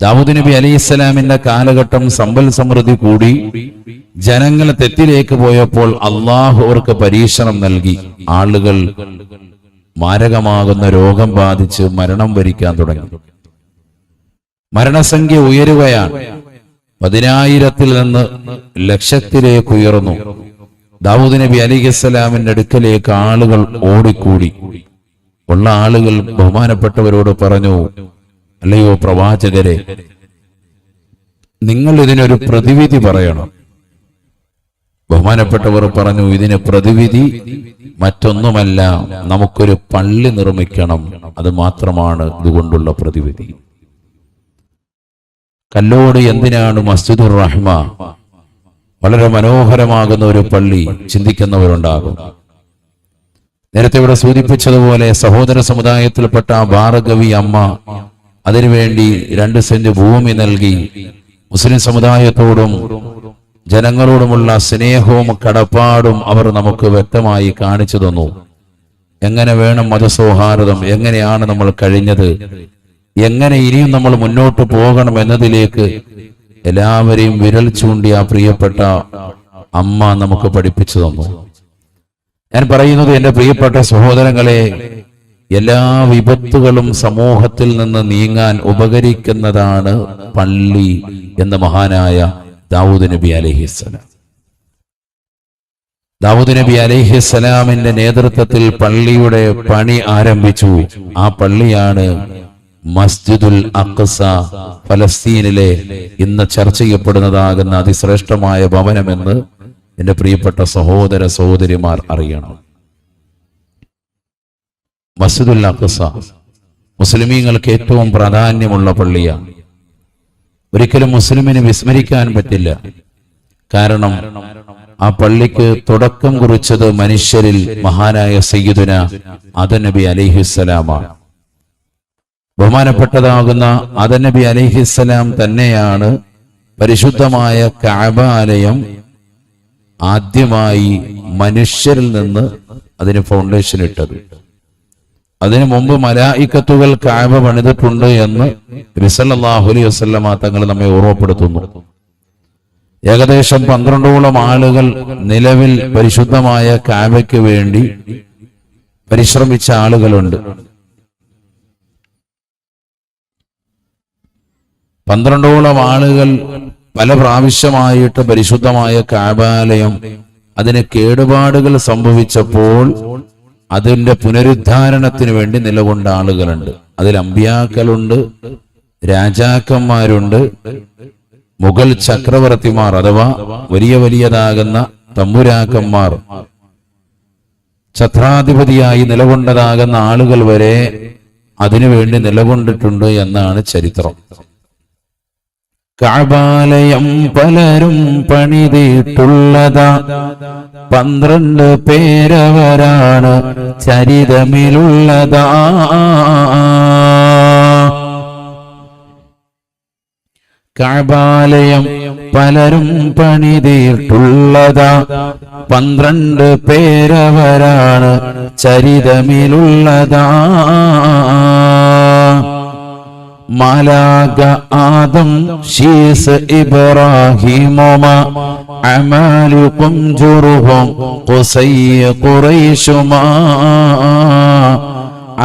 ദാവൂദ് നബി അലൈഹി ഇസ്ലാമിന്റെ കാലഘട്ടം സമ്പൽ സമൃദ്ധി കൂടി ജനങ്ങൾ തെറ്റിലേക്ക് പോയപ്പോൾ അള്ളാഹു അവർക്ക് പരീക്ഷണം നൽകി. ആളുകൾ മാരകമാകുന്ന രോഗം ബാധിച്ച് മരണം വരിക്കാൻ തുടങ്ങി. മരണസംഖ്യ ഉയരുകയാണ്. പതിനായിരത്തിൽ നിന്ന് ലക്ഷത്തിലേക്ക് ഉയർന്നു. ദാവൂദ് നബി അലിഖിസ്സലാമിന്റെ അടുക്കലേക്ക് ആളുകൾ ഓടിക്കൂടി. ഉള്ള ആളുകൾ ബഹുമാനപ്പെട്ടവരോട് പറഞ്ഞു അല്ലയോ പ്രവാചകരെ നിങ്ങൾ ഇതിനൊരു പ്രതിവിധി പറയണം. ബഹുമാനപ്പെട്ടവർ പറഞ്ഞു ഇതിന് പ്രതിവിധി മറ്റൊന്നുമല്ല നമുക്കൊരു പള്ളി നിർമ്മിക്കണം. അത് മാത്രമാണ് ഇതുകൊണ്ടുള്ള പ്രതിവിധി. കല്ലോട് എന്തിനാണ് മസ്ജിദുർ റഹ്മ? വളരെ മനോഹരമാകുന്ന ഒരു പള്ളി ചിന്തിക്കുന്നവരുണ്ടാകും. നേരത്തെ ഇവിടെ സൂചിപ്പിച്ചതുപോലെ സഹോദര സമുദായത്തിൽപ്പെട്ട ഭാർഗവി അമ്മ അതിനുവേണ്ടി രണ്ട് സെന്റ് ഭൂമി നൽകി മുസ്ലിം സമുദായത്തോടും ജനങ്ങളോടുമുള്ള സ്നേഹവും കടപ്പാടും അവർ നമുക്ക് വ്യക്തമായി കാണിച്ചു തന്നു. എങ്ങനെ വേണം മതസൗഹാർദ്ദം? എങ്ങനെയാണ് നമ്മൾ കഴിഞ്ഞത്? എങ്ങനെ ഇനിയും നമ്മൾ മുന്നോട്ട് പോകണം എന്നതിലേക്ക് എല്ലാവരെയും വിരൽ ചൂണ്ടി ആ പ്രിയപ്പെട്ട അമ്മ നമുക്ക് പഠിപ്പിച്ചു തന്നു. ഞാൻ പറയുന്നത് എന്റെ പ്രിയപ്പെട്ട സഹോദരങ്ങളെ എല്ലാ വിപത്തുകളും സമൂഹത്തിൽ നിന്ന് നീങ്ങാൻ ഉപകരിക്കുന്നതാണ് പള്ളി എന്ന മഹാനായ ദാവൂദ് നബി അലഹിസ്സലാം ദാവൂദ് നബി അലഹിസ്സലാമിന്റെ നേതൃത്വത്തിൽ പള്ളിയുടെ പണി ആരംഭിച്ചു. ആ പള്ളിയാണ് മസ്ജിദുൽ അഖ്സ ഫലസ്തീനിലെ ഇന്ന് ചർച്ച ചെയ്യപ്പെടുന്നതാകുന്ന അതിശ്രേഷ്ഠമായ ഭവനമെന്ന് എന്റെ പ്രിയപ്പെട്ട സഹോദര സഹോദരിമാർ അറിയണം. മസ്ജിദുൽ മുസ്ലിമീങ്ങൾക്ക് ഏറ്റവും പ്രാധാന്യമുള്ള പള്ളിയാണ്. ഒരിക്കലും മുസ്ലിമിന് വിസ്മരിക്കാൻ പറ്റില്ല. കാരണം ആ പള്ളിക്ക് തുടക്കം കുറിച്ചത് മനുഷ്യരിൽ മഹാനായ സയ്യിദുന അദനബി അലിഹിസ്സലാമാണ് ബഹുമാനപ്പെട്ടതാകുന്ന അദനബി അലിഹിസ്സലാം തന്നെയാണ് പരിശുദ്ധമായ കാബാലയം ആദ്യമായി മനുഷ്യരിൽ നിന്ന് അതിന് ഫൗണ്ടേഷൻ ഇട്ടത്. അതിനു മുമ്പ് മലായിക്കത്തുകൾ കാബ പണിതിട്ടുണ്ട് എന്ന് റിസല്ലാഹു അലൈഹി വസ്ലമ തങ്ങൾ നമ്മെ ഓർമ്മപ്പെടുത്തുന്നു. ഏകദേശം പന്ത്രണ്ടോളം ആളുകൾ നിലവിൽ പരിശുദ്ധമായ കാബയ്ക്ക് വേണ്ടി പരിശ്രമിച്ച ആളുകളുണ്ട്. പന്ത്രണ്ടോളം ആളുകൾ പല പ്രാവശ്യമായിട്ട് പരിശുദ്ധമായ കാബാലയം അതിന് കേടുപാടുകൾ സംഭവിച്ചപ്പോൾ അതിന്റെ പുനരുദ്ധാരണത്തിന് വേണ്ടി നിലകൊണ്ട ആളുകളുണ്ട്. അതിൽ അമ്പിയാക്കളുണ്ട് രാജാക്കന്മാരുണ്ട് മുഗൾ ചക്രവർത്തിമാർ അഥവാ വലിയ വലിയതാകുന്ന തമ്പുരാക്കന്മാർ. ഛത്രാധിപതിയായി നിലകൊണ്ടതാകുന്ന ആളുകൾ വരെ അതിനുവേണ്ടി നിലകൊണ്ടിട്ടുണ്ട് എന്നാണ് ചരിത്രം. കാബാലയം പലരും പണിതിട്ടുള്ളതാ പന്ത്രണ്ട് പേരവരാണ് ചരിതമിലുള്ളതാ കാബാലയം പലരും പണിതിട്ടുള്ളതാ പന്ത്രണ്ട് പേരവരാണ് ചരിതമിലുള്ളതാ മാലാക ആദം ഷീസ് ഇബ്രാഹിമോമ അമാലുക്കും ജുറുഹും ഖുസയ്യ കുറൈശുമാ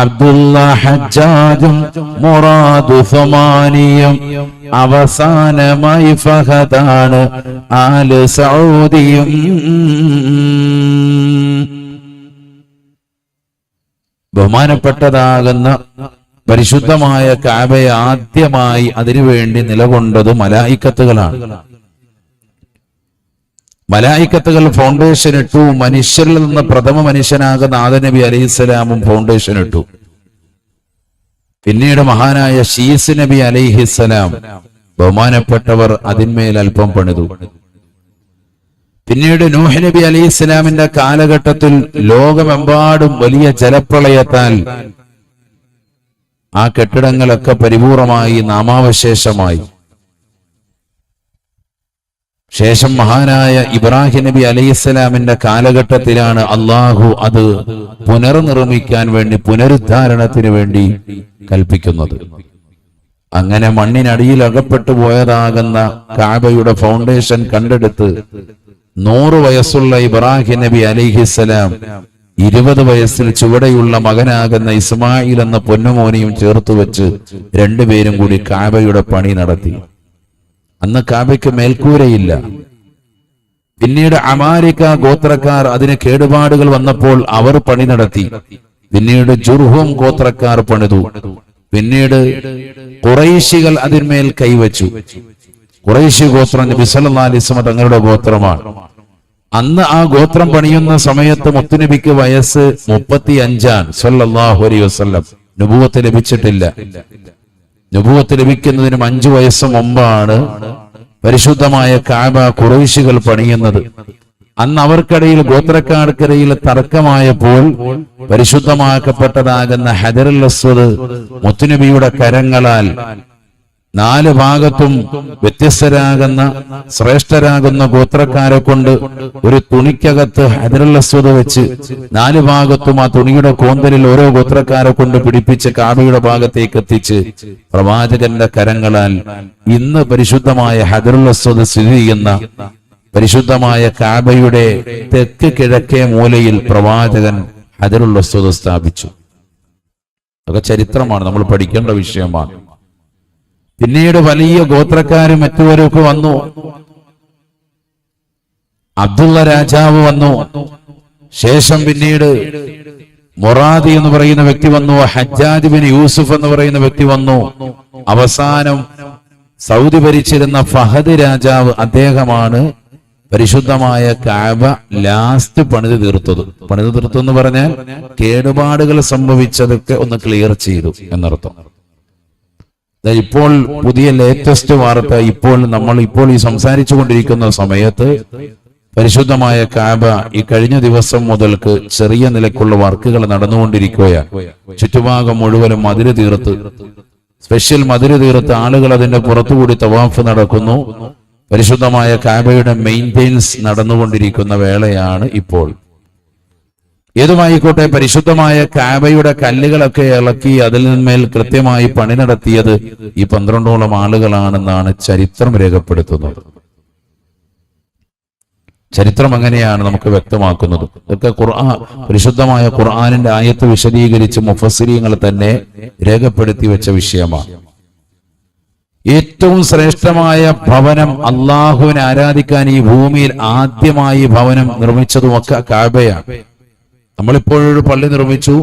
അബ്ദുള്ള ഹജ്ജാജും മുറാദു ഫമാനിയും അവസാനമായി ഫഹദാണ് ആൽ സൗദിയും ബഹുമാനപ്പെട്ടതാകുന്ന പരിശുദ്ധമായ കാബയെ ആദ്യമായി അതിനുവേണ്ടി നിലകൊണ്ടത് മലായിക്കത്തുകളാണ്. മലായിക്കത്തുകൾ ഫൗണ്ടേഷൻ ഇട്ടു. മനുഷ്യരിൽ നിന്ന് പ്രഥമ മനുഷ്യനാകുന്ന ആദനബി അലൈഹിസ്സലാമും ഫൗണ്ടേഷൻ ഇട്ടു. പിന്നീട് മഹാനായ ഷീസ് നബി അലൈഹിസ്സലാം ബഹുമാനപ്പെട്ടവർ അതിന്മേൽ അല്പം പണിതു. പിന്നീട് നൂഹ് നബി അലൈഹി ഇസ്ലാമിന്റെ കാലഘട്ടത്തിൽ ലോകമെമ്പാടും വലിയ ജലപ്രളയത്താൽ ആ കെട്ടിടങ്ങളൊക്കെ പരിപൂർണമായി നാമാവശേഷമായി. ശേഷം മഹാനായ ഇബ്രാഹിം നബി അലൈഹിസ്സലാമിന്റെ കാലഘട്ടത്തിലാണ് അള്ളാഹു അത് പുനർനിർമ്മിക്കാൻ വേണ്ടി പുനരുദ്ധാരണത്തിന് വേണ്ടി കൽപ്പിക്കുന്നത്. അങ്ങനെ മണ്ണിനടിയിൽ അകപ്പെട്ടു പോയതാകുന്ന കാബയുടെ ഫൗണ്ടേഷൻ കണ്ടെടുത്ത് നൂറ് വയസ്സുള്ള ഇബ്രാഹിം നബി അലിഹിസലാം ഇരുപത് വയസ്സിൽ ചുവടെയുള്ള മകനാകുന്ന ഇസ്മായിൽ എന്ന പൊന്നുമോനെയും ചേർത്ത് വെച്ച് രണ്ടുപേരും കൂടി കാബയുടെ പണി നടത്തി. അന്ന് കാബയ്ക്ക് മേൽക്കൂരയില്ല. പിന്നീട് അമാരിക്ക ഗോത്രക്കാർ അതിന് കേടുപാടുകൾ വന്നപ്പോൾ അവർ പണി നടത്തി. പിന്നീട് ജുർഹും ഗോത്രക്കാർ പണിതു. പിന്നീട് കുറൈശികൾ അതിന്മേൽ കൈവച്ചു. കുറൈശി ഗോത്രം നബി അലൈഹി തങ്ങളുടെ ഗോത്രമാണ്. അന്ന് ആ ഗോത്രം പണിയുന്ന സമയത്ത് മുത്തുനബിക്ക് വയസ്സ് മുപ്പത്തി അഞ്ചാണ് സല്ലല്ലാഹു അലൈഹി വസല്ലം. നുബുവത്ത് ലഭിച്ചിട്ടില്ല. നുപൂവത്ത് ലഭിക്കുന്നതിനും അഞ്ചു വയസ്സ് മുമ്പാണ് പരിശുദ്ധമായ കാബ കുറേശികൾ പണിയുന്നത്. അന്ന് അവർക്കിടയിൽ ഗോത്രക്കാർക്കിടയിൽ തർക്കമായപ്പോൾ പരിശുദ്ധമാക്കപ്പെട്ടതാകുന്ന ഹജറുൽ അസ്വദ് മുത്തുനബിയുടെ കരങ്ങളാൽ നാല് ഭാഗത്തും വ്യത്യസ്തരാകുന്ന ശ്രേഷ്ഠരാകുന്ന ഗോത്രക്കാരെ കൊണ്ട് ഒരു തുണിക്കകത്ത് ഹജറുൽ അസ്വദ് വെച്ച് നാല് ഭാഗത്തും ആ തുണിയുടെ കോന്തലിൽ ഓരോ ഗോത്രക്കാരെ കൊണ്ട് പിടിപ്പിച്ച് കാബയുടെ ഭാഗത്തേക്ക് എത്തിച്ച് പ്രവാചകന്റെ കരങ്ങളാൽ ഇന്ന് പരിശുദ്ധമായ ഹജറുൽ അസ്വദ് സ്ഥിതി ചെയ്യുന്ന പരിശുദ്ധമായ കാബയുടെ തെക്ക് കിഴക്കേ മൂലയിൽ പ്രവാചകൻ ഹജറുൽ അസ്വദ് സ്ഥാപിച്ചു. അതൊക്കെ ചരിത്രമാണ്. നമ്മൾ പഠിക്കേണ്ട വിഷയമാണ്. പിന്നീട് വലിയ ഗോത്രക്കാരും മറ്റുവരും ഒക്കെ വന്നു. അബ്ദുള്ള രാജാവ് വന്നു. ശേഷം പിന്നീട് മൊറാദി എന്ന് പറയുന്ന വ്യക്തി വന്നു. ഹജ്ജാജ് ബിൻ യൂസുഫ് എന്ന് പറയുന്ന വ്യക്തി വന്നു. അവസാനം സൗദി ഭരിച്ചിരുന്ന ഫഹദ് രാജാവ് അദ്ദേഹമാണ് പരിശുദ്ധമായ കാബ ലാസ്റ്റ് പണിത് തീർത്തത്. പണിത് തീർത്തു എന്ന് പറഞ്ഞാൽ കേടുപാടുകൾ സംഭവിച്ചതൊക്കെ ഒന്ന് ക്ലിയർ ചെയ്തു എന്നർത്ഥം. ഇപ്പോൾ പുതിയ ലേറ്റസ്റ്റ് വാർത്ത ഇപ്പോൾ നമ്മൾ ഇപ്പോൾ ഈ സംസാരിച്ചു കൊണ്ടിരിക്കുന്ന സമയത്ത് പരിശുദ്ധമായ കാബ ഈ കഴിഞ്ഞ ദിവസം മുതൽക്ക് ചെറിയ നിലക്കുള്ള വർക്കുകൾ നടന്നുകൊണ്ടിരിക്കുകയാണ് ചുറ്റുഭാഗം മുഴുവനും മതിര് തീർത്ത്. സ്പെഷ്യൽ മതിര് തീർത്ത് ആളുകൾ അതിന്റെ പുറത്തുകൂടി തവാഫ് നടക്കുന്നു. പരിശുദ്ധമായ കാബയുടെ മെയിന്റെയിൻസ് നടന്നുകൊണ്ടിരിക്കുന്ന വേളയാണ് ഇപ്പോൾ. ഏതുമായിക്കോട്ടെ പരിശുദ്ധമായ കാബയുടെ കല്ലുകളൊക്കെ ഇളക്കി അതിൽ നിന്മേൽ കൃത്യമായി പണി നടത്തിയത് ഈ പന്ത്രണ്ടോളം ആളുകളാണെന്നാണ് ചരിത്രം രേഖപ്പെടുത്തുന്നത്. ചരിത്രം അങ്ങനെയാണ് നമുക്ക് വ്യക്തമാക്കുന്നത്. ഇതൊക്കെ ഖുർആൻ പരിശുദ്ധമായ ഖുർആാനിന്റെ ആയത്ത് വിശദീകരിച്ച് മുഫസിരിയങ്ങൾ തന്നെ രേഖപ്പെടുത്തി വെച്ച വിഷയമാണ്. ഏറ്റവും ശ്രേഷ്ഠമായ ഭവനം അള്ളാഹുവിനെ ആരാധിക്കാൻ ഈ ഭൂമിയിൽ ആദ്യമായി ഭവനം നിർമ്മിച്ചതുമൊക്കെ കാബയാണ്. നമ്മളിപ്പോഴൊരു പള്ളി നിർമ്മിച്ചു.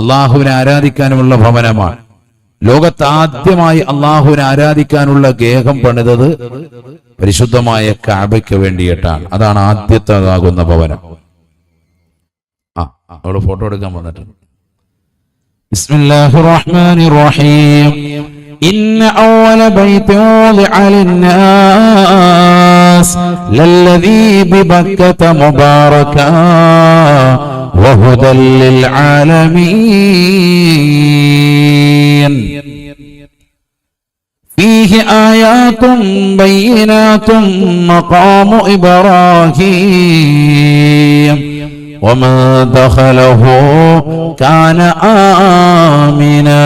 അള്ളാഹുവിനെ ആരാധിക്കാനുമുള്ള ഭവനമാണ്. ലോകത്ത് ആദ്യമായി അള്ളാഹുവിനെ ആരാധിക്കാനുള്ള ഗേഹം പണിതത് പരിശുദ്ധമായ കാബയ്ക്ക് വേണ്ടിയിട്ടാണ്. അതാണ് ആദ്യത്തേതാകുന്ന ഭവനം. അവൾ ഫോട്ടോ എടുക്കാൻ വന്നിട്ടുണ്ട്. റഹീം ഇന്ന അവല ബൈത്തു ലഅലിന്നാ وضع للناس للذي ببكة مباركا وهدى للعالمين. فيه آيات بينات مقام إبراهيم. وما دخله كان آمنا.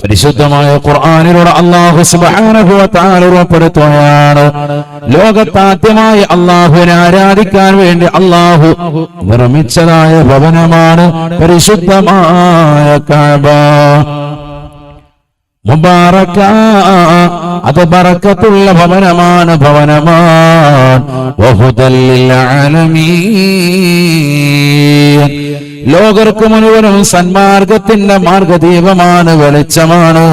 പരിശുദ്ധമായ ഖുർആാനിലൂടെ അള്ളാഹു സുബ്ഹാനഹു വ തആല ഉറപ്പെടുത്തുകയാണ് ലോകത്താദ്യമായി അള്ളാഹുവിനെ ആരാധിക്കാൻ വേണ്ടി അള്ളാഹു നിർമ്മിച്ചതായ ഭവനമാണ് പരിശുദ്ധമായ കഅബ അത് ബറക്കത്തുള്ള ഭവനമാണ് ഭവനമാണ് ലോകർക്ക് മുഴുവനും സന്മാർഗത്തിന്റെ മാർഗദീപമാണ് വെളിച്ചമാണ്.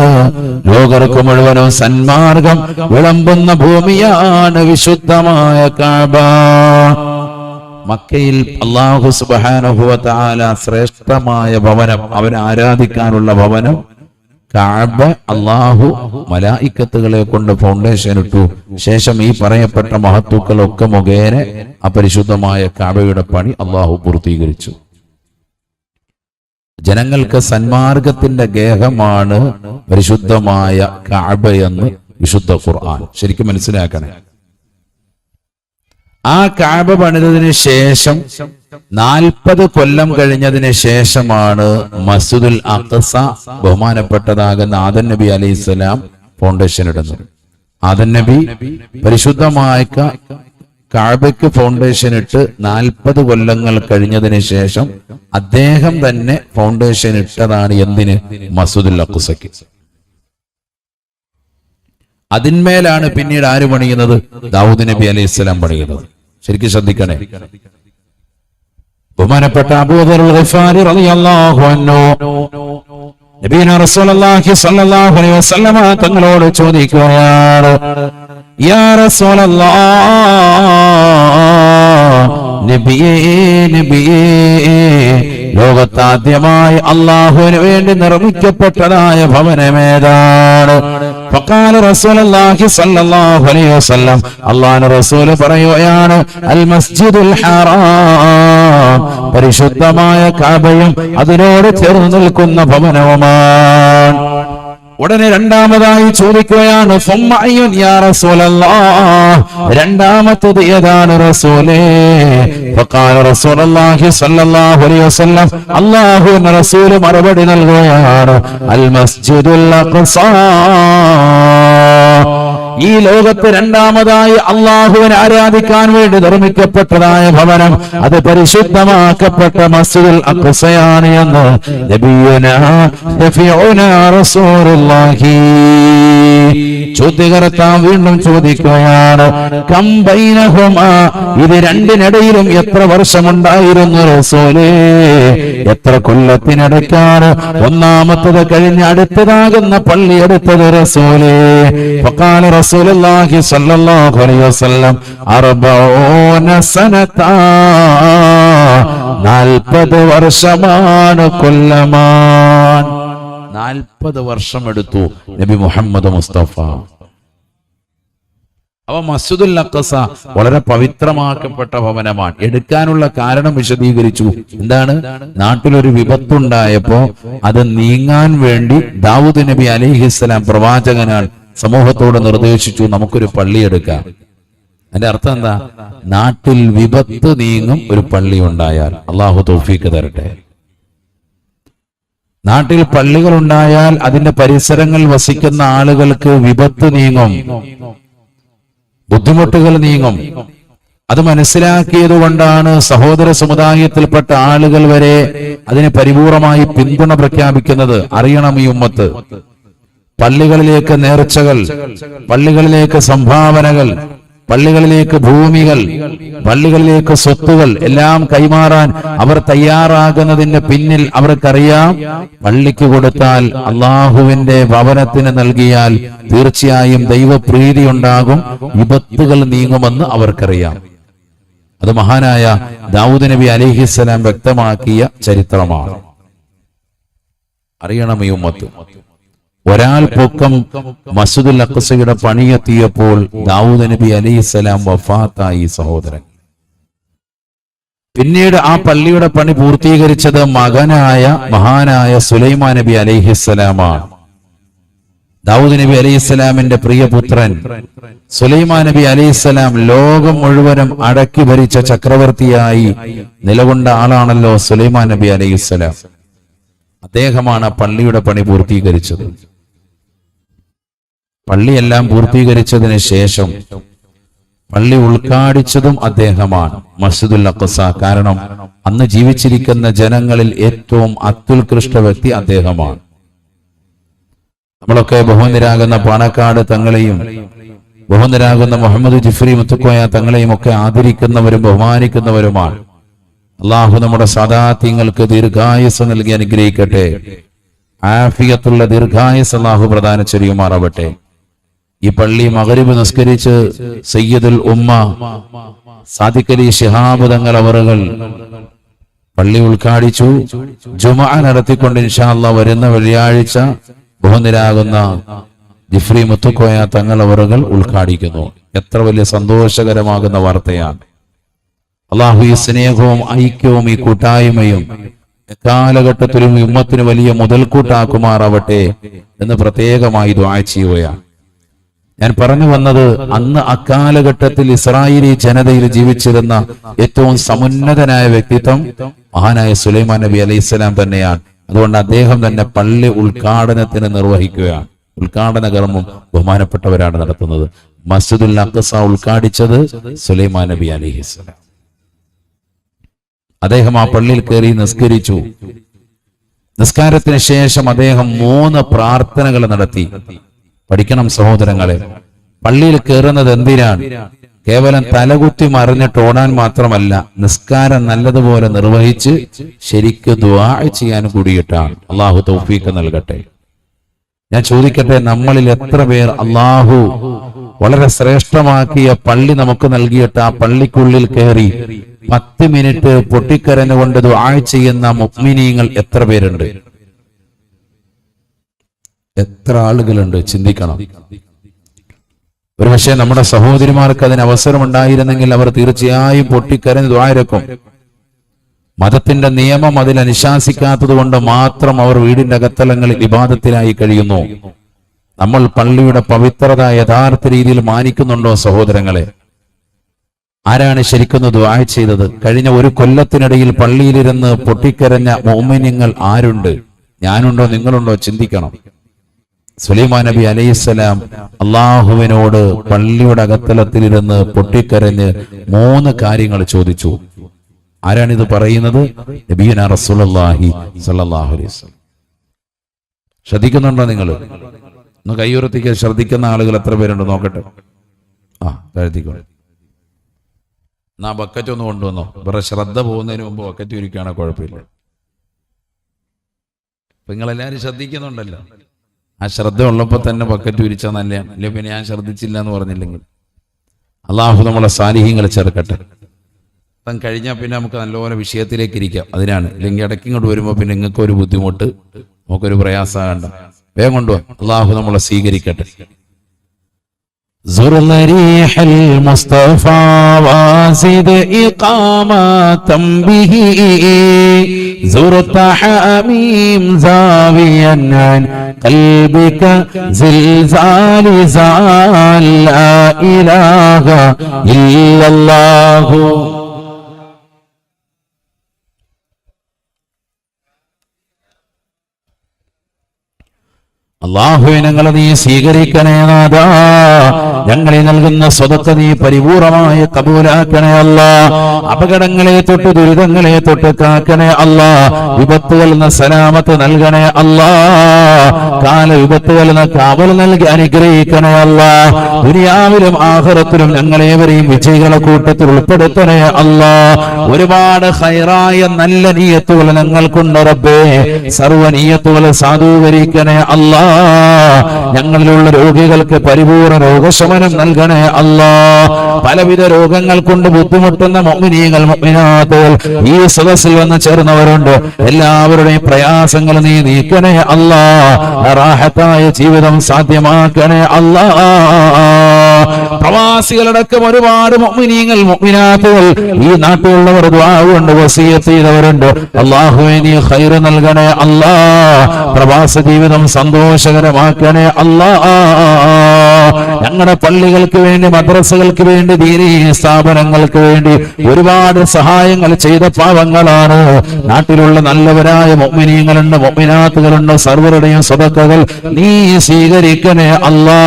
ലോകർക്ക് മുഴുവനും സന്മാർഗം വിളമ്പുന്ന ഭൂമിയാണ് വിശുദ്ധമായ കാബ. മക്കയിൽ അള്ളാഹു സുബാനുഭവത്താല ശ്രേഷ്ഠമായ ഭവനം അവൻ ആരാധിക്കാനുള്ള ഭവനം കാബ അള്ളാഹു മലായിക്കത്തുകളെ കൊണ്ട് ഫൗണ്ടേഷൻ ഇട്ടു. ശേഷം ഈ പറയപ്പെട്ട മഹത്തുക്കളൊക്കെ മുഖേന അപരിശുദ്ധമായ കാബയുടെ പണി അള്ളാഹു പൂർത്തീകരിച്ചു. ജനങ്ങൾക്ക് സന്മാർഗത്തിന്റെ ഗേഹമാണ് പരിശുദ്ധമായ കാബ എന്ന് വിശുദ്ധ ഖുർആൻ. ശരിക്കും മനസ്സിലാക്കണേ. ആ കാബ പണിതതിന് ശേഷം നാൽപ്പത് കൊല്ലം കഴിഞ്ഞതിന് ശേഷമാണ് മസ്ജിദുൽ അഖസ ബഹുമാനപ്പെട്ടതാകുന്ന ആദൻ നബി അലൈഹി സ്വലാം ഫൗണ്ടേഷൻ ഇടുന്നത്. ആദൻ നബി പരിശുദ്ധമായ കാബയ്ക്ക് ഫൗണ്ടേഷൻ ഇട്ട് നാൽപ്പത് കൊല്ലങ്ങൾ കഴിഞ്ഞതിന് ശേഷം അദ്ദേഹം തന്നെ ഫൗണ്ടേഷൻ ഇട്ടതാണ് എന്തിന്? മസൂദുൽ അഖുസയ്ക്ക്. അതിന്മേലാണ് പിന്നീട് ആര് പണിയുന്നത്? ദാവൂദ് നബി അലൈഹി സ്വലാം പണിയുന്നത്. ശരിക്കും ശ്രദ്ധിക്കണേ. ബഹുമാനപ്പെട്ട റളിയല്ലാഹു അൻഹു. റസൂലുള്ളാഹി സ്വല്ലല്ലാഹു അലൈഹി വസല്ലമ തങ്ങളോട് ചോദിക്കുകയാണ് യാ റസൂലല്ലാഹ് നബിയേ നബിയേ ലോകത്താദ്യമായി അള്ളാഹുവിന് വേണ്ടി നിർമ്മിക്കപ്പെട്ടതായ ഭവനമേതാണ് فقال رسول الله صلى الله عليه وسلم അള്ളാഹു റസൂൽ പറയുകയാണ് അൽ മസ്ജിദുൽ ഹറാം പരിശുദ്ധമായ കാബയും അതിനോട് ചേർന്ന് നിൽക്കുന്ന ഭവനവുമാണ് ഉടനെ രണ്ടാമതായി ചോദിക്കുകയാണ്? രണ്ടാമത്തത് ഏതാണ് റസൂലേ അല്ലാഹുവിന്റെ റസൂൽ മറുപടി നൽകുകയാണ് അൽ മസ്ജിദുൽ അഖ്സാ ഈ ലോകത്ത് രണ്ടാമതായി അള്ളാഹുവിനെ ആരാധിക്കാൻ വേണ്ടി നിർമ്മിക്കപ്പെട്ടതായ ഭവനം അത് പരിശുദ്ധമാക്കപ്പെട്ട മസ്ജിദുൽ അക്സയാണ് എന്ന് നബിയുനാ റസൂലുള്ളാഹി. ചോദ്യകർത്താൻ വീണ്ടും ചോദിക്കുകയാണ് കമ്പൈനഹുമാ ഇത് രണ്ടിനിടയിലും എത്ര വർഷമുണ്ടായിരുന്നു റസൂലേ? എത്ര കൊല്ലത്തിനിടയ്ക്കാണ് ഒന്നാമത്തത് കഴിഞ്ഞ് അടുത്തതാകുന്ന പള്ളി എടുത്തത് റസൂലേ? ഫഖാല റസൂലുള്ളാഹി സ്വല്ലല്ലാഹു അലൈഹി വസല്ലം അർബഊന സനതാ നാൽപ്പത് വർഷമാണ് കൊല്ലമാൻ. നാൽപ്പത് വർഷം എടുത്തു നബി മുഹമ്മദ് മുസ്തഫ. അവ മസ്ജിദുൽ അക്കസ വളരെ പവിത്രമാക്കപ്പെട്ട ഭവനമാണ്. എടുക്കാനുള്ള കാരണം വിശദീകരിച്ചു. എന്താണ്? നാട്ടിലൊരു വിപത്തുണ്ടായപ്പോ അത് നീങ്ങാൻ വേണ്ടി ദാവൂദ് നബി അലിഹിസ്സലാം പ്രവാചകനാണ് സമൂഹത്തോട് നിർദ്ദേശിച്ചു നമുക്കൊരു പള്ളി എടുക്കാം. അതിന്റെ അർത്ഥം എന്താ? നാട്ടിൽ വിപത്ത് നീങ്ങും ഒരു പള്ളി ഉണ്ടായാൽ. അള്ളാഹു തൗഫീക്ക് തരട്ടെ. നാട്ടിൽ പള്ളികൾ ഉണ്ടായാൽ അതിന്റെ പരിസരങ്ങൾ വസിക്കുന്ന ആളുകൾക്ക് വിപത്ത് നീങ്ങും. ബുദ്ധിമുട്ടുകൾ നീങ്ങും. അത് മനസ്സിലാക്കിയത് കൊണ്ടാണ് സഹോദര സമുദായത്തിൽപ്പെട്ട ആളുകൾ വരെ അതിന് പരിപൂർണമായി പിന്തുണ പ്രഖ്യാപിക്കുന്നത്. അറിയണം ഈ ഉമ്മത്ത്. പള്ളികളിലേക്ക് നേർച്ചകൾ പള്ളികളിലേക്ക് സംഭാവനകൾ പള്ളികളിലേക്ക് ഭൂമികൾ പള്ളികളിലേക്ക് സ്വത്തുകൾ എല്ലാം കൈമാറാൻ അവർ തയ്യാറാകുന്നതിന്റെ പിന്നിൽ അവർക്കറിയാം പള്ളിക്ക് കൊടുത്താൽ അള്ളാഹുവിന്റെ ഭവനത്തിന് നൽകിയാൽ തീർച്ചയായും ദൈവപ്രീതി ഉണ്ടാകും വിപത്തുകൾ നീങ്ങുമെന്ന് അവർക്കറിയാം. അത് മഹാനായ ദാവൂദ് നബി അലിഹിസ്സലാം വ്യക്തമാക്കിയ ചരിത്രമാണ്. അറിയണം ഈ ഉമ്മത്ത്. ഒരാൾ പൊക്കം മസുദുൽ അഖസയുടെ പണിയെത്തിയപ്പോൾ ദാവൂദ് നബി അലിഹിസ്സലാം വഫാത്തായി സഹോദരൻ. പിന്നീട് ആ പള്ളിയുടെ പണി പൂർത്തീകരിച്ചത് മകനായ മഹാനായ സുലൈമാ നബി അലിഹിസ്സലാമാണ് ദാവൂദ് നബി അലൈഹിസ്സലാമിന്റെ പ്രിയപുത്രൻ സുലൈമാ നബി അലൈഹിസ്സലാം ലോകം മുഴുവനും അടക്കി ഭരിച്ച ചക്രവർത്തിയായി നിലകൊണ്ട ആളാണല്ലോ സുലൈമാ നബി അലൈഹിസ്സലാം അദ്ദേഹമാണ് പള്ളിയുടെ പണി പൂർത്തീകരിച്ചത്. പള്ളിയെല്ലാം പൂർത്തീകരിച്ചതിന് ശേഷം പള്ളി ഉൾക്കാടിച്ചതും അദ്ദേഹമാണ് മസ്ജിദുൽ അഖസ കാരണം അന്ന് ജീവിച്ചിരിക്കുന്ന ജനങ്ങളിൽ ഏറ്റവും അത്യുത്കൃഷ്ട വ്യക്തി അദ്ദേഹമാണ്. നമ്മളൊക്കെ ബഹുനിരാകുന്ന പാണക്കാട് തങ്ങളെയും ബഹുനിരാകുന്ന മുഹമ്മദ് ജിഫ്രി മുത്തുക്കോയ തങ്ങളെയും ഒക്കെ ആദരിക്കുന്നവരും ബഹുമാനിക്കുന്നവരുമാണ്. അള്ളാഹു നമ്മുടെ സദാത്യങ്ങൾക്ക് ദീർഘായുസ് നൽകി അനുഗ്രഹിക്കട്ടെ. ആഫിയത്തുള്ള ദീർഘായുസ് അള്ളാഹു പ്രദാനം ചെയ്യുമാറാവട്ടെ. ഈ പള്ളി മകരിബ് നിസ്കരിച്ച് സയ്യദുൽ ഉമ്മ സാദിക്കലി ശിഹാബ് തങ്ങൾ അവറുകൾ പള്ളി ഉദ്ഘാടിച്ചു. ജുമ നടത്തിക്കൊണ്ട് ഇൻഷാല്ല വരുന്ന വെള്ളിയാഴ്ച ബഹുനിരാകുന്ന ജിഫ്രി മുത്തുക്കോയ തങ്ങൾ അവറുകൾ ഉദ്ഘാടിക്കുന്നു. എത്ര വലിയ സന്തോഷകരമാകുന്ന വാർത്തയാണ്. അള്ളാഹു ഈ സ്നേഹവും ഐക്യവും ഈ കൂട്ടായ്മയും കാലഘട്ടത്തിലും ഉമ്മത്തിന് വലിയ മുതൽക്കൂട്ടാക്കുമാറാവട്ടെ എന്ന് പ്രത്യേകമായി ദ്വാ ചെയ്യുകയാണ്. ഞാൻ പറഞ്ഞു വന്നത് അന്ന് അക്കാലഘട്ടത്തിൽ ഇസ്രായേലി ജനതയിൽ ജീവിച്ചിരുന്ന ഏറ്റവും സമുന്നതനായ വ്യക്തിത്വം മഹാനായ സുലൈമാൻ നബി അലൈഹി സ്വലാം തന്നെയാണ്. അതുകൊണ്ട് അദ്ദേഹം തന്നെ പള്ളി ഉദ്ഘാടനത്തിന് നിർവഹിക്കുകയാണ്. ഉദ്ഘാടന കർമ്മം ബഹുമാനപ്പെട്ടവരാണ് നടത്തുന്നത്. മസ്ജിദുൽ അക്കസ ഉദ്ഘാടിച്ചത് സുലൈമാൻ നബി അലൈഹി സ്വലാം അദ്ദേഹം ആ പള്ളിയിൽ കയറി നിസ്കരിച്ചു. നിസ്കാരത്തിന് ശേഷം അദ്ദേഹം മൂന്ന് പ്രാർത്ഥനകൾ നടത്തി. പഠിക്കണം സഹോദരങ്ങളെ. പള്ളിയിൽ കയറുന്നത് എന്തിനാണ്? കേവലം തലകുത്തി മറിഞ്ഞിട്ട് ഓടാൻ മാത്രമല്ല നിസ്കാരം നല്ലതുപോലെ നിർവഹിച്ച് ശരിക്ക് ദുആ ചെയ്യാൻ കൂടിയിട്ടാണ്. അള്ളാഹു തൗഫീക്ക് നൽകട്ടെ. ഞാൻ ചോദിക്കട്ടെ നമ്മളിൽ എത്ര പേർ അള്ളാഹു വളരെ ശ്രേഷ്ഠമാക്കിയ പള്ളി നമുക്ക് നൽകിയിട്ട് ആ പള്ളിക്കുള്ളിൽ കയറി പത്ത് മിനിറ്റ് പൊട്ടിക്കരഞ്ഞുകൊണ്ട് ദുആ ചെയ്യുന്ന മുഗ്മിനീങ്ങൾ എത്ര പേരുണ്ട്? എത്ര ആളുകളുണ്ട്? ചിന്തിക്കണം. ഒരു പക്ഷേ നമ്മുടെ സഹോദരിമാർക്ക് അതിന് അവസരം ഉണ്ടായിരുന്നെങ്കിൽ അവർ തീർച്ചയായും പൊട്ടിക്കരഞ്ഞ് ദ്വാരക്കും മതത്തിന്റെ നിയമം അതിൽ അനുശാസിക്കാത്തത് കൊണ്ട് മാത്രം അവർ വീടിന്റെ അകത്തലങ്ങളിൽ വിവാദത്തിലായി കഴിയുന്നു. നമ്മൾ പള്ളിയുടെ പവിത്രത യഥാർത്ഥ രീതിയിൽ മാനിക്കുന്നുണ്ടോ സഹോദരങ്ങളെ? ആരാണ് ശരിക്കും ദ്വാ ചെയ്തത്? കഴിഞ്ഞ ഒരു കൊല്ലത്തിനിടയിൽ പള്ളിയിലിരുന്ന് പൊട്ടിക്കരഞ്ഞ മോമിനിങ്ങൾ ആരുണ്ട്? ഞാനുണ്ടോ നിങ്ങളുണ്ടോ? ചിന്തിക്കണം. സുലൈമാൻ നബി അലൈഹിസ്സലാം അള്ളാഹുവിനോട് പള്ളിയുടെ അകത്തലത്തിലിരുന്ന് പൊട്ടിക്കരഞ്ഞ് മൂന്ന് കാര്യങ്ങൾ ചോദിച്ചു. ആരാണിത് പറയുന്നത്? ശ്രദ്ധിക്കുന്നുണ്ടോ നിങ്ങൾ? ഒന്ന് കൈയുറത്തിക്ക് ശ്രദ്ധിക്കുന്ന ആളുകൾ എത്ര പേരുണ്ട് നോക്കട്ടെ. ആ കഴുത്തിക്കോ എന്നാ ബക്കറ്റ് ഒന്ന് കൊണ്ടുവന്നോ. വേറെ ശ്രദ്ധ പോകുന്നതിന് മുമ്പ് ബക്കറ്റ് ഒരുക്കുകയാണെ കുഴപ്പമില്ല. നിങ്ങളെല്ലാവരും ശ്രദ്ധിക്കുന്നുണ്ടല്ലോ. ആ ശ്രദ്ധ ഉള്ളപ്പോൾ തന്നെ ബക്കറ്റ് ഉരിച്ചാൽ നല്ലതാണ് അല്ലെ പിന്നെ ഞാൻ ശ്രദ്ധിച്ചില്ല എന്ന് പറഞ്ഞില്ലെങ്കിൽ. അള്ളാഹു നമ്മളെ സാലിഹ്യങ്ങൾ ചേർക്കട്ടെ. അപ്പം കഴിഞ്ഞാൽ പിന്നെ നമുക്ക് നല്ലപോലെ വിഷയത്തിലേക്ക് ഇരിക്കാം. അതിനാണ്. ഇല്ലെങ്കിൽ ഇടയ്ക്ക് ഇങ്ങോട്ട് വരുമ്പോൾ പിന്നെ നിങ്ങൾക്ക് ഒരു ബുദ്ധിമുട്ട് നമുക്കൊരു പ്രയാസമാകണ്ട വേഗം കൊണ്ടുപോകാം അള്ളാഹു നമ്മളെ സ്വീകരിക്കട്ടെ. زر ريح المصطفى وزد إقامة به زرت حميم زاويا عن قلبك زلزال زال لا إله إلا الله. അള്ളാഹുവെ ഞങ്ങളെ നീ സ്വീകരിക്കണേ നാഥാ. ഞങ്ങളെ നൽകുന്ന സ്വതത്തെ നീ പരിപൂർണമായി കബൂലാക്കണേ അല്ല. അപകടങ്ങളെ തൊട്ട് ദുരിതങ്ങളെ തൊട്ട് കാക്കണേ അല്ല. വിപത്തുകൾ നിന്ന് സലാമത്ത് നൽകണേ അല്ല. കാല വിപത്തുകൾ നിന്ന് കാവൽ നൽകി അനുഗ്രഹിക്കണേ അല്ല. ദുനിയാവിലും ആഹ്റത്തിലും ഞങ്ങളേവരെയും വിജയികളെ കൂട്ടത്തിൽ ഉൾപ്പെടുത്തണേ അല്ല. ഒരുപാട് ഹൈറായ നല്ല നീയത്തുകൾ ഞങ്ങൾക്കുണ്ട് റബ്ബേ. സർവ നീയത്തുകൾ സാധൂകരിക്കണേ അല്ലാ. ഞങ്ങളിലുള്ള രോഗികൾക്ക് പരിപൂർണ രോഗശമനം നൽകണേ അല്ലാ. പലവിധ രോഗങ്ങൾ കൊണ്ട് ബുദ്ധിമുട്ടുന്ന മൊമിനാത്തുകൾ ഈ സദസ്സിൽ വന്ന് ചേർന്നവരുണ്ട്. എല്ലാവരുടെയും പ്രയാസങ്ങൾ നീ നീക്കണേ അല്ലാ. റാഹത്തായ ജീവിതം സാധ്യമാക്കണേ അല്ലാ. പ്രവാസികളടക്കം ഒരുപാട് മൊമിനീങ്ങൾ മൊമിനാത്തുകൾ ഈ നാട്ടിലുള്ളവർ ദ്വാവുണ്ട് വസീയത്ത് ചെയ്തവരുണ്ട്. അള്ളാഹുവെ നീ ഹൈർ നൽകണേ അല്ലാ. പ്രവാസ ജീവിതം സന്തോഷകരമാക്കണേ അല്ലാ. ഞങ്ങളുടെ പള്ളികൾക്ക് വേണ്ടി മദ്രസകൾക്ക് വേണ്ടി ദീനീ സ്ഥാപനങ്ങൾക്ക് വേണ്ടി ഒരുപാട് സഹായങ്ങൾ ചെയ്ത പാവങ്ങളാണ്. നാട്ടിലുള്ള നല്ലവരായ മൊമിനീങ്ങളുണ്ട് മൊമിനാത്തുകളുണ്ട് സർവരുടെയും സ്വതക്കകൾ നീ സ്വീകരിക്കണേ അല്ലാ.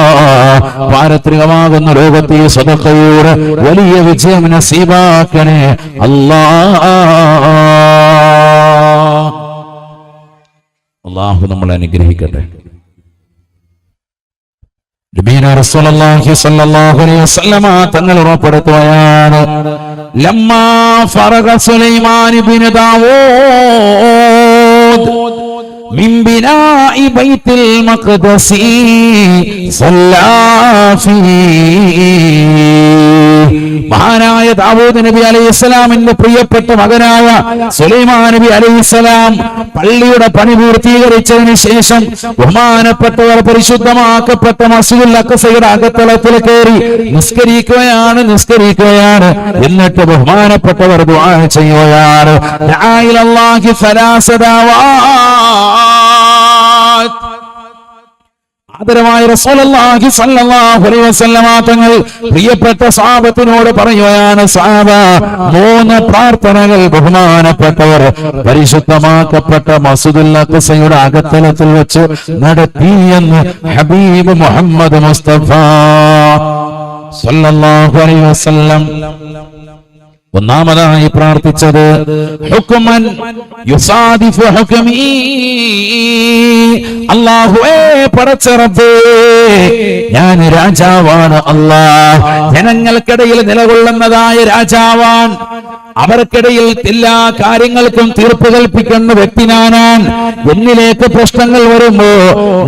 പാരത്രികമാകുന്ന ലോകത്തെ സ്വതക്കയോട് വലിയ വിജയം നസീബാക്കണേ അല്ലാ അള്ളാഹു നമ്മളെ അനുഗ്രഹിക്കട്ടെ. തങ്ങൾ ഉറപ്പെടുത്തുകയാണ്. من بناء بيت المقدس صلى فيه മഹാനായ ദാവൂദ് നബി അലൈഹി ഇസ്ലാമിന്റെ പ്രിയപ്പെട്ട മകനായ സുലൈമാൻ നബി അലൈഹി പള്ളിയുടെ പണി പൂർത്തീകരിച്ചതിന് ശേഷം ബഹുമാനപ്പെട്ടവർ പരിശുദ്ധമാക്കപ്പെട്ട മസ്ജിദുൽ അക്കസയുടെ അകത്തളത്തിൽ കയറി നിസ്കരിക്കുകയാണ് നിസ്കരിക്കുകയാണ്. എന്നിട്ട് ബഹുമാനപ്പെട്ടവർ ചെയ്യുകയാണ്. ദആ ഇലല്ലാഹി ആദരവായ റസൂലുള്ളാഹി സ്വല്ലല്ലാഹു അലൈഹി വസല്ലമ തങ്ങൾ പ്രിയപ്പെട്ട സ്വഹാബത്തിനോട് പറയുകയാണ് സ്വഹാബ മൂന്ന് പ്രാർത്ഥനകൾ ബഹുമാനപ്പെട്ടവർ പരിശുദ്ധമാക്കപ്പെട്ട മസ്ജിദുൽ അഖ്സയുടെ അകത്തലത്തിൽ വെച്ച് നടത്തിയെന്ന് ഹബീബ് മുഹമ്മദ് മുസ്തഫ സ്വല്ലല്ലാഹു അലൈഹി വസല്ലം ഒന്നാമതായി പ്രാർത്ഥിച്ചത് ഞാൻ രാജാവാണ് അല്ലാ ജനങ്ങൾക്കിടയിൽ നിലകൊള്ളുന്നതായ രാജാവാൻ അവർക്കിടയിൽ എല്ലാ കാര്യങ്ങൾക്കും തീർപ്പ് കൽപ്പിക്കുന്ന വ്യക്തി ഞാനാൻ എന്നിലേക്ക് പ്രശ്നങ്ങൾ വരുമ്പോ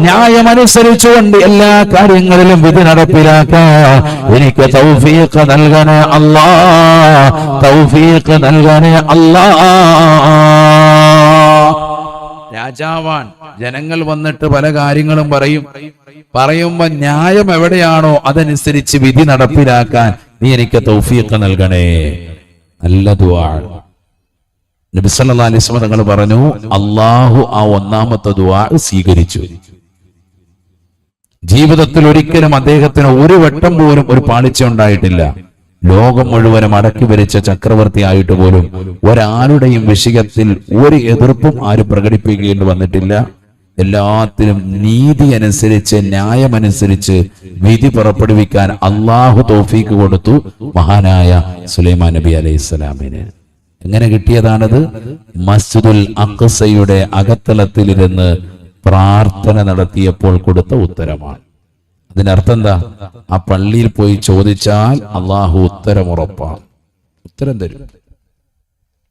ന്യായമനുസരിച്ചുകൊണ്ട് എല്ലാ കാര്യങ്ങളിലും വിധി നടപ്പിലാക്കാൻ എനിക്ക് തൗഫീഖ് നൽകണേ അല്ലാ തൗഫീഖ് നൽകണേ അല്ലാ. രാജാവാൻ ജനങ്ങൾ വന്നിട്ട് പല കാര്യങ്ങളും പറയും. പറയുമ്പോ ന്യായം എവിടെയാണോ അതനുസരിച്ച് വിധി നടപ്പിലാക്കാൻ നീ എനിക്ക് തൗഫീഖ് നൽകണേ. നല്ല ദുആ. നബി സല്ലല്ലാഹു അലൈഹി വസല്ലം തങ്ങൾ പറഞ്ഞു അള്ളാഹു ആ ഒന്നാമത്തെ ദുആ സ്വീകരിച്ചു. ജീവിതത്തിൽ ഒരിക്കലും അദ്ദേഹത്തിന് ഒരു വട്ടം പോലും ഒരു പാളിച്ച ഉണ്ടായിട്ടില്ല. ലോകം മുഴുവനും അടക്കി ഭരിച്ച ചക്രവർത്തി ആയിട്ട് പോലും ഒരാളുടെയും വിഷയത്തിൽ ഒരു എതിർപ്പും ആരും പ്രകടിപ്പിക്കേണ്ടി വന്നിട്ടില്ല. എല്ലാത്തിനും നീതി അനുസരിച്ച് ന്യായമനുസരിച്ച് വിധി പുറപ്പെടുവിക്കാൻ അള്ളാഹു തോഫീക്ക് കൊടുത്തു മഹാനായ സുലൈമാൻ നബി അലൈഹി സ്വലാമിന്. എങ്ങനെ കിട്ടിയതാണത്? മസ്ജിദുൽ അക്കസയുടെ അകത്തലത്തിലിരുന്ന് പ്രാർത്ഥന നടത്തിയപ്പോൾ കൊടുത്ത ഉത്തരമാണ്. അതിനർത്ഥം എന്താ? ആ പള്ളിയിൽ പോയി ചോദിച്ചാൽ അള്ളാഹു ഉത്തരം ഉറപ്പാണ് ഉത്തരം തരും.